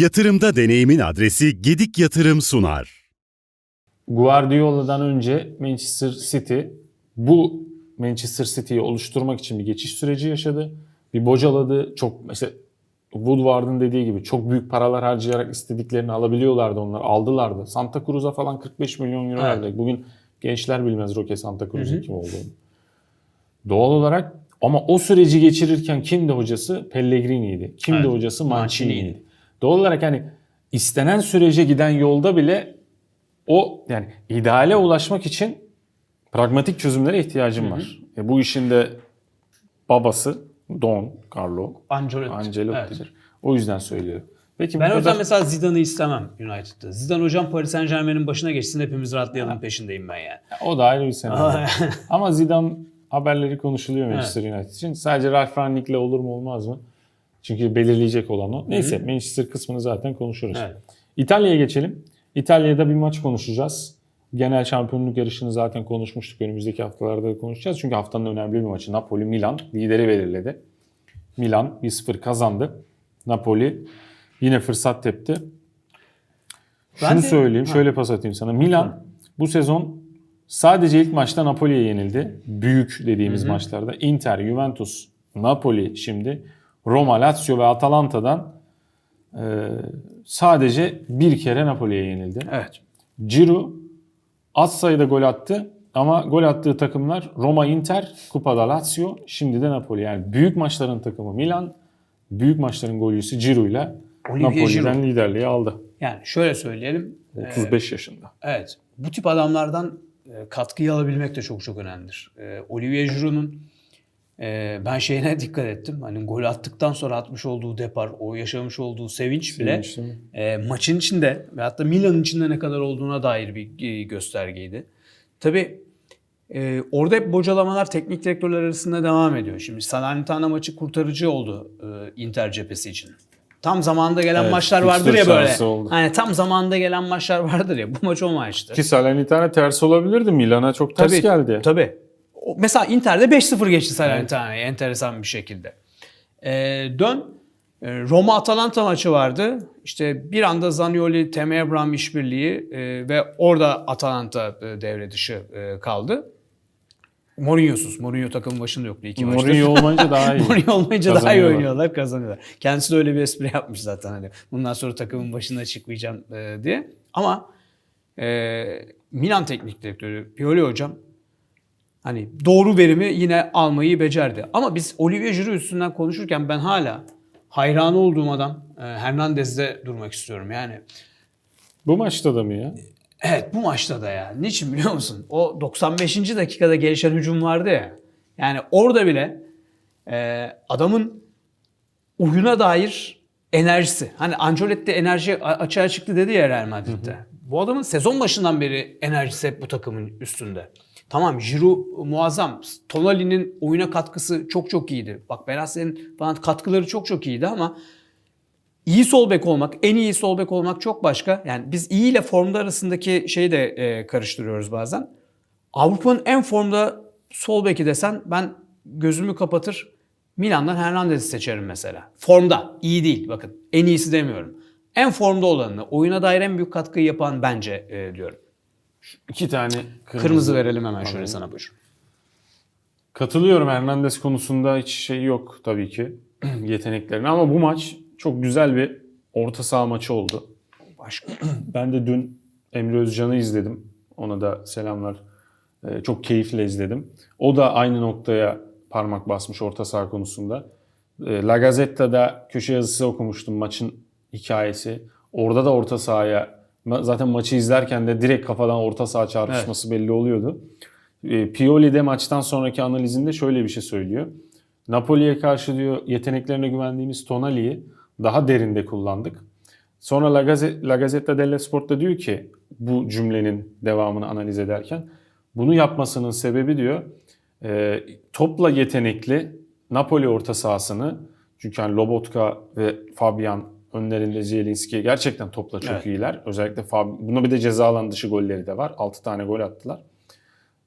Yatırımda deneyimin adresi Gedik Yatırım sunar. Guardiola'dan önce Manchester City bu Manchester City'yi oluşturmak için bir geçiş süreci yaşadı. Bir bocaladı. Çok mesela Woodward'ın dediği gibi çok büyük paralar harcayarak istediklerini alabiliyorlardı onlar. Aldılardı. Santa Cruz'a falan 45 milyon euro Evet. verdi. Bugün gençler bilmez Roque Santa Cruz'un kim olduğunu. Doğal olarak ama o süreci geçirirken kimdi hocası? Pellegrini'ydi. Kimdi Evet. hocası? Mancini'ydi. Mancini'ydi. Doğal olarak hani istenen sürece giden yolda bile o yani ideale ulaşmak için pragmatik çözümlere ihtiyacım var. E, bu işin de babası Don Carlo Ancelotti. Ancelotti'dir. Evet. O yüzden söylüyorum. Peki Ben kadar mesela Zidane'ı istemem United'da. Zidane hocam Paris Saint Germain'in başına geçsin hepimiz rahatlayalım peşindeyim ben yani. o da ayrı bir senaryo. Ama Zidane haberleri konuşuluyor Manchester United için. Sadece Ralf Rangnick'le olur mu olmaz mı? Çünkü belirleyecek olan o. Neyse Manchester kısmını zaten konuşuruz. Evet. İtalya'ya geçelim. İtalya'da bir maç konuşacağız. Genel şampiyonluk yarışını zaten konuşmuştuk. Önümüzdeki haftalarda da konuşacağız. Çünkü haftanın önemli bir maçı. Napoli-Milan lideri belirledi. Milan 1-0 kazandı. Napoli yine fırsat tepti. Şunu de- söyleyeyim, Ha. şöyle pas atayım sana. Milan bu sezon sadece ilk maçta Napoli'ye yenildi. Büyük dediğimiz maçlarda. Inter, Juventus, Napoli şimdi Roma, Lazio ve Atalanta'dan e, sadece bir kere Napoli'ye yenildi. Evet. Ciro az sayıda gol attı ama gol attığı takımlar Roma, Inter, Kupada Lazio, şimdi de Napoli. Yani büyük maçların takımı Milan, büyük maçların golcüsü Ciro ile Napoli'den liderliği aldı. Yani şöyle söyleyelim. 35 yaşında. Evet. Bu tip adamlardan e, katkıyı alabilmek de çok çok önemlidir. E, Olivier Giroud'un e, ben şeyine dikkat ettim. Hani gol attıktan sonra atmış olduğu depar, o yaşamış olduğu sevinç bile e, maçın içinde ve hatta Milan'ın içinde ne kadar olduğuna dair bir e, göstergeydi. Tabii e, orada hep bocalamalar teknik direktörler arasında devam ediyor. Şimdi Salernitana maçı kurtarıcı oldu e, Inter cephesi için. Tam zamanında gelen Evet, maçlar vardır ya böyle. oldu. Hani tam zamanında gelen maçlar vardır ya. Bu maç o maçtı. Ki Salernitana ters olabilirdi. Milan'a çok ters Tabii, geldi. Tabii. Mesela Inter'de 5-0 geçti Salernitana'ya enteresan bir şekilde. Ee, dön. Ee, Roma-Atalanta maçı vardı. İşte bir anda Zanioli, Temi Abraham işbirliği e, ve orada Atalanta e, devre dışı e, kaldı. Mourinho'suz. Mourinho takımın başında yoktu iki maçta. Mourinho olmayınca daha iyi. Mourinho olmayınca daha iyi oynuyorlar, kazanıyorlar. Kendisi de öyle bir espri yapmış zaten hani. Bundan sonra takımın başına çıkmayacağım e, diye. Ama e, Milan teknik direktörü Pioli hocam hani doğru verimi yine almayı becerdi. Ama biz Olivier Giroud üstünden konuşurken ben hala hayran olduğum adam e, Hernandez'de durmak istiyorum. Yani Bu maçta da mı ya? Evet bu maçta da ya. Niçin biliyor musun? O 95. dakikada gelişen hücum vardı ya. Yani orada bile e, adamın oyuna dair enerjisi. Hani Ancelotti enerji açığa çıktı dedi ya Real Madrid'de. Bu adamın sezon başından beri enerjisi hep bu takımın üstünde. Tamam Giroud muazzam. Tonali'nin oyuna katkısı çok çok iyiydi. Bak Benacer'in falan katkıları çok çok iyiydi ama İyi sol bek olmak, en iyi sol bek olmak çok başka. Yani biz iyi ile formda arasındaki şeyi de e, karıştırıyoruz bazen. Avrupa'nın en formda sol beki desen ben gözümü kapatır Milan'dan Hernandez'i seçerim mesela. Formda, iyi değil bakın. En iyisi demiyorum. En formda olanını, oyuna dair en büyük katkıyı yapan bence e, diyorum. İki tane kırmızı, Kırmızı verelim hemen şöyle sana buyur. Katılıyorum Hernandez konusunda hiç şey yok tabii ki yeteneklerine ama bu maç çok güzel bir orta saha maçı oldu. Başka. Ben de dün Emre Özcan'ı izledim. Ona da selamlar. Ee, çok keyifle izledim. O da aynı noktaya parmak basmış orta saha konusunda. Ee, La Gazzetta'da köşe yazısı okumuştum maçın hikayesi. Orada da orta sahaya zaten maçı izlerken de direkt kafadan orta saha çarpışması belli oluyordu. Ee, Pioli de maçtan sonraki analizinde şöyle bir şey söylüyor. Napoli'ye karşı diyor yeteneklerine güvendiğimiz Tonali'yi daha derinde kullandık. Sonra La, Gazze- La Gazzetta dello Sport'ta diyor ki bu cümlenin devamını analiz ederken bunu yapmasının sebebi diyor e, topla yetenekli Napoli orta sahasını çünkü hani Lobotka ve Fabian önlerinde Zielinski gerçekten topla çok Evet. iyiler. Özellikle Fab buna bir de ceza alan dışı golleri de var. 6 tane gol attılar.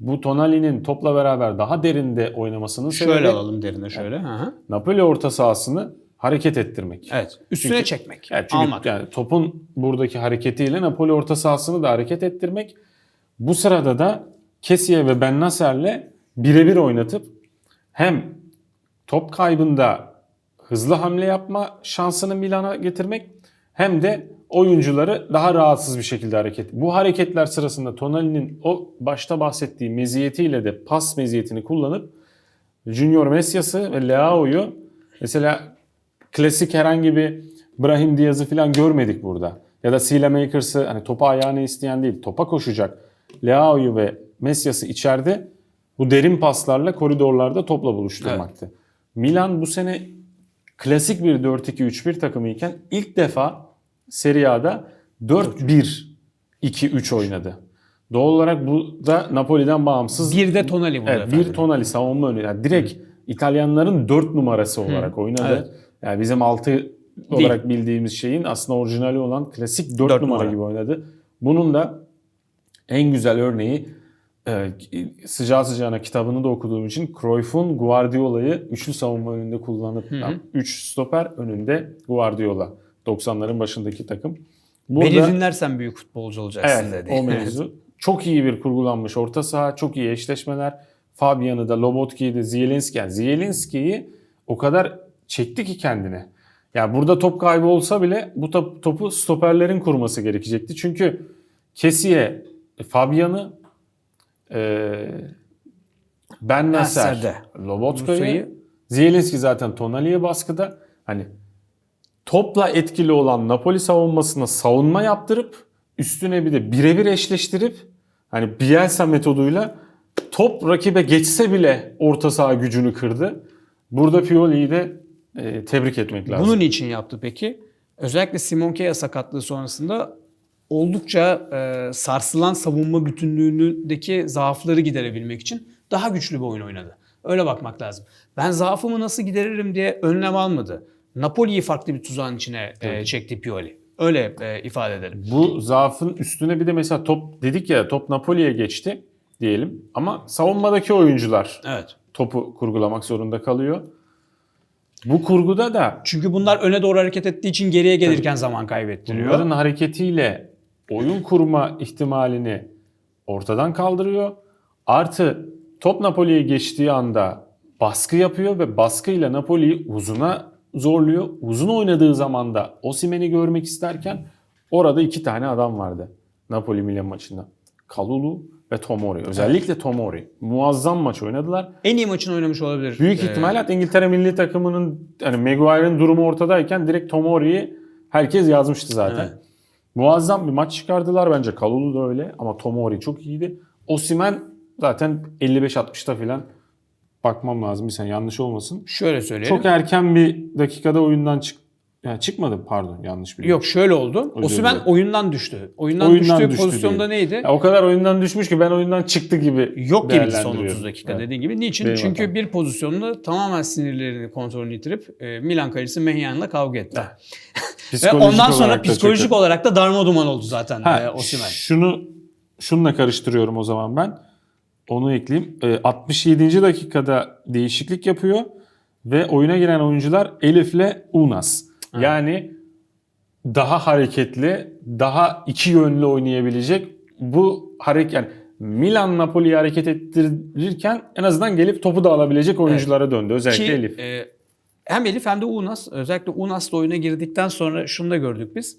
Bu Tonali'nin topla beraber daha derinde oynamasının sebebi Şöyle alalım derine şöyle. Hı hı. Napoli orta sahasını hareket ettirmek. Evet. Üstüne Çünkü- çekmek. Evet, çünkü almak. yani topun buradaki hareketiyle Napoli orta sahasını da hareket ettirmek. Bu sırada da Kessié ve Ben Nasser'le birebir oynatıp hem top kaybında hızlı hamle yapma şansını Milan'a getirmek hem de oyuncuları daha rahatsız bir şekilde hareket. Bu hareketler sırasında Tonali'nin o başta bahsettiği meziyetiyle de pas meziyetini kullanıp Junior Messias'ı ve Leao'yu mesela klasik herhangi bir Brahim Diaz'ı falan görmedik burada. Ya da Sile Makers'ı hani topa ayağını isteyen değil, topa koşacak Leao'yu ve Messias'ı içeride bu derin paslarla koridorlarda topla buluşturmaktı. Milan bu sene klasik bir 4-2-3-1 takımı iken ilk defa Serie A'da 4-1-2-3 oynadı. Doğal olarak bu da Napoli'den bağımsız Bir de Tonali burada Evet, bir Tonali savunma önü. Yani direkt İtalyanların 4 numarası olarak oynadı. evet. Yani bizim 6 olarak bildiğimiz şeyin aslında orijinali olan klasik 4, Dört numara, numara. gibi oynadı. Bunun da en güzel örneği e, sıcağı sıcağına kitabını da okuduğum için Cruyff'un Guardiola'yı üçlü savunma önünde kullanıp 3 stoper önünde Guardiola 90'ların başındaki takım. Burada, Beni dinlersen büyük futbolcu olacaksın Evet dedi. o mevzu. Çok iyi bir kurgulanmış orta saha, çok iyi eşleşmeler. Fabian'ı da, Lobotki'yi de, Zielinski. Yani Zielinski'yi o kadar çekti ki kendine. Ya burada top kaybı olsa bile bu top- topu stoperlerin kurması gerekecekti. Çünkü Kessié, Fabian'ı, e, Ben Nasser, Nasser'de. Lobotka'yı. Zielinski zaten Tonali'ye baskıda. Hani topla etkili olan Napoli savunmasına savunma yaptırıp üstüne bir de birebir eşleştirip hani Bielsa metoduyla top rakibe geçse bile orta saha gücünü kırdı. Burada Pioli'yi de e, tebrik etmek lazım. Bunun için yaptı peki. Özellikle Simon Kea sakatlığı sonrasında oldukça e, sarsılan savunma bütünlüğündeki zaafları giderebilmek için daha güçlü bir oyun oynadı. Öyle bakmak lazım. Ben zaafımı nasıl gideririm diye önlem almadı. Napoli'yi farklı bir tuzağın içine e, çekti Pioli. Öyle e, ifade edelim. Bu zaafın üstüne bir de mesela top dedik ya top Napoli'ye geçti diyelim ama savunmadaki oyuncular Evet. topu kurgulamak zorunda kalıyor. Bu kurguda da Çünkü bunlar öne doğru hareket ettiği için geriye gelirken zaman kaybettiriyor. Bunların hareketiyle oyun kurma ihtimalini ortadan kaldırıyor. Artı top Napoli'ye geçtiği anda baskı yapıyor ve baskıyla Napoli'yi uzuna zorluyor. Uzun oynadığı zaman da Osimhen'i görmek isterken orada iki tane adam vardı Napoli Milan maçında. Kalulu ve Tomori. Özellikle Tomori. Muazzam maç oynadılar. En iyi maçını oynamış olabilir. Büyük Ee, ihtimalle İngiltere milli takımının hani Maguire'ın durumu ortadayken direkt Tomori'yi herkes yazmıştı zaten. Evet. Muazzam bir maç çıkardılar bence. Kalulu da öyle ama Tomori çok iyiydi. Osimhen zaten 55-60'ta falan bakmam lazım bir sene yanlış olmasın. Şöyle söyleyelim. Çok erken bir dakikada oyundan çık yani çıkmadı pardon yanlış biliyorum. Yok şöyle oldu. Dilerim. oyundan düştü. Oyundan, Oyundan düştüğü düştü pozisyonda diyeyim. neydi? Ya o kadar oyundan düşmüş ki ben oyundan çıktı gibi Yok gibiydi son değerlendiriyorum. 30 dakika Evet. dediğin gibi. Niçin? Benim Çünkü hatam. bir pozisyonda tamamen sinirlerini kontrolünü yitirip e, Milan kalecisi Mehyan'la kavga etti. Ve ondan sonra psikolojik kötü. olarak da darmaduman oldu zaten Ha, e, Osimhen. Şunu şununla karıştırıyorum o zaman ben. Onu ekleyeyim. E, 67. dakikada değişiklik yapıyor ve oyuna giren oyuncular Elif'le Unas. Yani daha hareketli, daha iki yönlü oynayabilecek bu hareket yani Milan Napoli'yi hareket ettirirken en azından gelip topu da alabilecek oyunculara döndü. Özellikle Ki Elif. e, hem Elif hem de Unas özellikle Unas'la oyuna girdikten sonra şunu da gördük biz.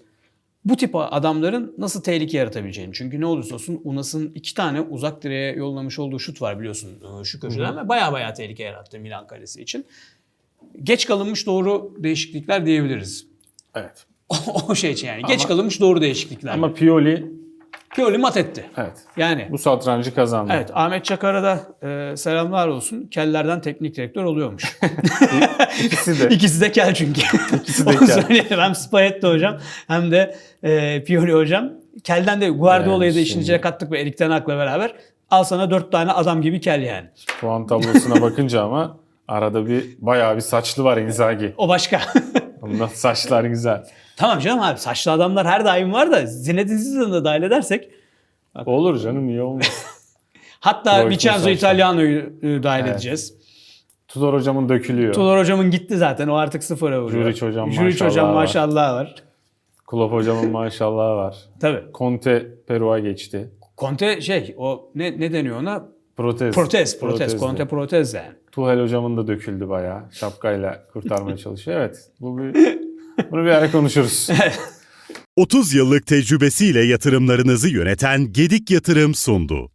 Bu tip adamların nasıl tehlike yaratabileceğini. Çünkü ne olursa olsun Unas'ın iki tane uzak direğe yollamış olduğu şut var biliyorsun e, şu köşeden ve baya baya tehlike yarattı Milan kalesi için. Geç kalınmış doğru değişiklikler diyebiliriz. Evet. o şey için yani. Geç Ama- kalınmış doğru değişiklikler. Ama Pioli Pioli mat etti. evet Yani bu satrancı kazandı. Evet Ahmet Çakar'a da e, selamlar olsun. Kellerden teknik direktör oluyormuş. İkisi de. İkisi de kel çünkü. İkisi de Onu kel. söyleyelim. Hem Spalletti hocam hem de e, Pioli hocam. Kelden de Guardiola'yı da Yani işin şimdi- içine kattık ve Erik Ten Hag'la beraber. Al sana dört tane adam gibi kel yani. Puan tablosuna bakınca ama arada bir bayağı bir saçlı var Inzaghi. O başka. Ondan saçlar güzel. tamam canım abi saçlı adamlar her daim var da Zinedine Zidane'ı da dahil edersek. Olur canım niye olmaz. Hatta Roy Vincenzo. Italiano'yu e, dahil Evet. edeceğiz. Tudor hocamın dökülüyor. Tudor hocamın gitti zaten. O artık sıfıra vuruyor. Juric hocam Juric maşallah hocam maşallah var. Klopp hocamın maşallahı var. Tabii. Conte Peru'a geçti. Conte şey o ne ne deniyor ona? Protez. Protez, protez. Conte protez yani. Tuhel hocamın da döküldü bayağı. Şapkayla kurtarmaya çalışıyor. Evet. Bu bir, bunu bir ara konuşuruz. 30 yıllık tecrübesiyle yatırımlarınızı yöneten Gedik Yatırım sundu.